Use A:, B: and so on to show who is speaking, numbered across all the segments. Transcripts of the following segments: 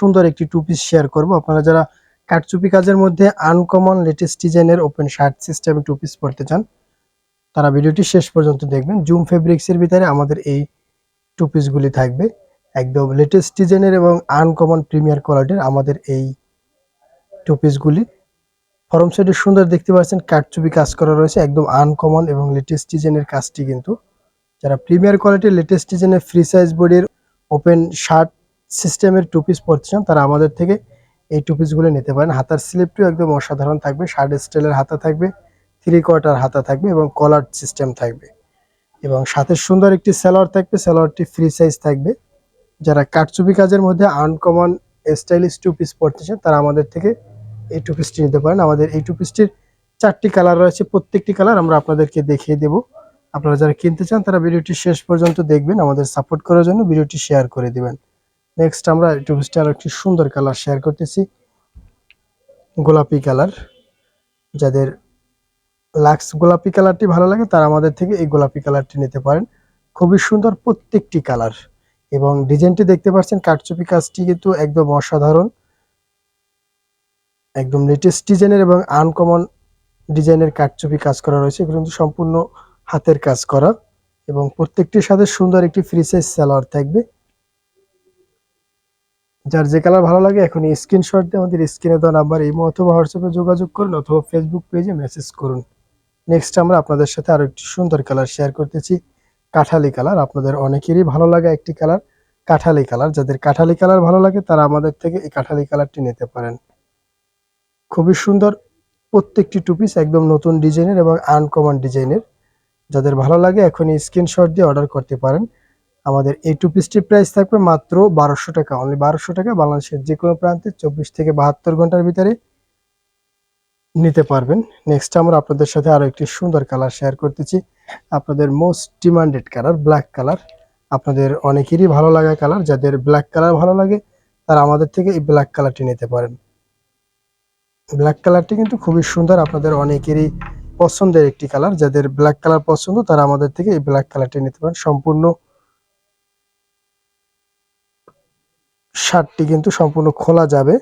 A: সুন্দর একটি two piece share করব। আপনারা যারা কাটচুপি কাজের মধ্যে আনকমন লেটেস্ট ডিজাইনের ওপেন শার্ট সিস্টেমে টু পিস পড়তে চান, তারা ভিডিওটি শেষ পর্যন্ত দেখবেন। জুম ফেব্রিক্সের ভিতরে আমাদের এই টু পিসগুলি থাকবে। একদম লেটেস্ট ডিজাইনের এবং আনকমন প্রিমিয়ার কোয়ালিটির আমাদের এই টু পিসগুলি ফরম সাইডে সুন্দর দেখতে পাচ্ছেন কাটচুপি কাজ করা রয়েছে, একদম আনকমন এবং লেটেস্ট ডিজাইনের কাজটি কিন্তু। যারা প্রিমিয়ার কোয়ালিটির লেটেস্ট ডিজাইনের ফ্রি সাইজ বডির ওপেন শার্ট সিস্টেমের টু পিস পড়তে চান, তারা আমাদের থেকে এই টু পিসগুলো নিতে পারেন। হাতার স্লিপটিও একদম অসাধারণ থাকবে শার্ট স্টাইলের হাতা থাকবে থ্রি কোয়ার্টার হাতা থাকবে এবং কলার সিস্টেম থাকবে। এবং সাথে সুন্দর একটি স্যালোয়ার থাকবে স্যালোয়ারটি ফ্রি সাইজ থাকবে। যারা কাটচুপি কাজের মধ্যে আনকমন স্টাইলিশ টু পিস পড়তে চান, তারা আমাদের থেকে এই টু পিসটি নিতে পারেন। আমাদের এই টু পিসটির চারটি কালার রয়েছে, প্রত্যেকটি কালার আমরা আপনাদেরকে দেখিয়ে দেব। আপনারা যারা কিনতে চান, তারা ভিডিওটি শেষ পর্যন্ত দেখবেন, আমাদের সাপোর্ট করার জন্য ভিডিওটি শেয়ার করে দিবেন। নেক্সট আমরা এই টু আরও একটি সুন্দর কালার শেয়ার করতেছি। গোলাপি কালার যাদের লাক্স গোলাপি কালারটি ভালো লাগে, তারা আমাদের থেকে এই গোলাপি কালারটি নিতে পারেন। খুবই সুন্দর প্রত্যেকটি কালার এবং ডিজাইনটি দেখতে পাচ্ছেন কাঠচুপি কাজটি কিন্তু একদম অসাধারণ। একদম লেটেস্ট ডিজাইনের এবং আনকমন ডিজাইনের কাঠচুপি কাজ করা রয়েছে। এগুলো কিন্তু সম্পূর্ণ হাতের কাজ করা। এবং প্রত্যেকটির সাথে সুন্দর একটি ফ্রি সাইজ সালোয়ার থাকবে। যার যে কালার ভালো লাগে এখন স্ক্রিনশট দিয়ে আমাদের স্ক্রিনে দেওয়া নাম্বার ইমো অথবা হোয়াটসঅ্যাপে যোগাযোগ করুন অথবা ফেসবুক পেজে মেসেজ করুন। নেক্সট আমরা আপনাদের সাথে আরও একটি সুন্দর কালার শেয়ার করতেছি। কাঠালি কালার আপনাদের অনেকেরই ভালো লাগা একটি কালার কাঠালি কালার যাদের কাঠালি কালার ভালো লাগে, তারা আমাদের থেকে এই কাঠালি কালারটি নিতে পারেন। খুবই সুন্দর প্রত্যেকটি টুপিস একদম নতুন ডিজাইনের এবং আনকমন ডিজাইনের যাদের ভালো লাগে, এখনই স্ক্রিনশট দিয়ে অর্ডার করতে পারেন। আমাদের এই টু পিসটির প্রাইস থাকবে মাত্র বারোশো টাকা। অনলি বারোশো টাকা বাংলাদেশের যে কোনো প্রান্তে চব্বিশ থেকে বাহাত্তর ঘণ্টার ভিতরে নিতে পারবেন। নেক্সট আমরা আপনাদের সাথে আরও একটি সুন্দর কালার শেয়ার করতেছি। আপনাদের most demanded colour black colour আপনাদের অনেকেরই ভালো লাগা কালার যাদের ব্ল্যাক কালার ভালো লাগে, তারা আমাদের থেকে এই ব্ল্যাক কালারটি নিতে পারেন। ব্ল্যাক কালারটি কিন্তু খুবই সুন্দর, আপনাদের অনেকেরই পছন্দের একটি কালার যাদের ব্ল্যাক কালার পছন্দ, তারা আমাদের থেকে এই ব্ল্যাক কালারটি নিতে পারেন। সম্পূর্ণ শার্টটি কিন্তু সম্পূর্ণ খোলা যাবে।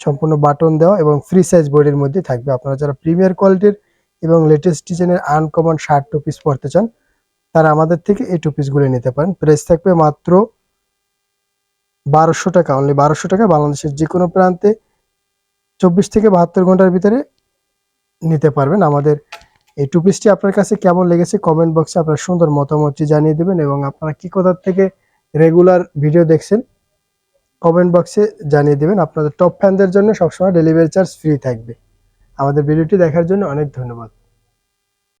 A: সম্পূর্ণ বাটন দেওয়া এবং ফ্রি সাইজ বডির মধ্যে থাকবে। আপনারা যারা প্রিমিয়ার কোয়ালিটির এবং লেটেস্ট ডিজাইনের আনকমন শার্ট টু পিস পরতে চান, তারা আমাদের থেকে এই টু পিসগুলো নিতে পারেন। প্রাইস থাকবে মাত্র বারোশো টাকা অনলি বারোশো টাকা। বাংলাদেশের যে কোনো প্রান্তে চব্বিশ থেকে বাহাত্তর ঘণ্টার ভিতরে নিতে পারবেন। আমাদের এই টু পিসটি আপনার কাছে কেমন লেগেছে কমেন্ট বক্সে আপনার সুন্দর মতামতটি জানিয়ে দেবেন এবং আপনারা কি কোথার থেকে রেগুলার ভিডিও দেখছেন কমেন্ট বক্সে জানিয়ে দেবেন। আপনাদের টপ ফ্যানদের জন্য সবসময় ডেলিভারি চার্জ ফ্রি থাকবে। আমাদের ভিডিওটি দেখার জন্য অনেক ধন্যবাদ।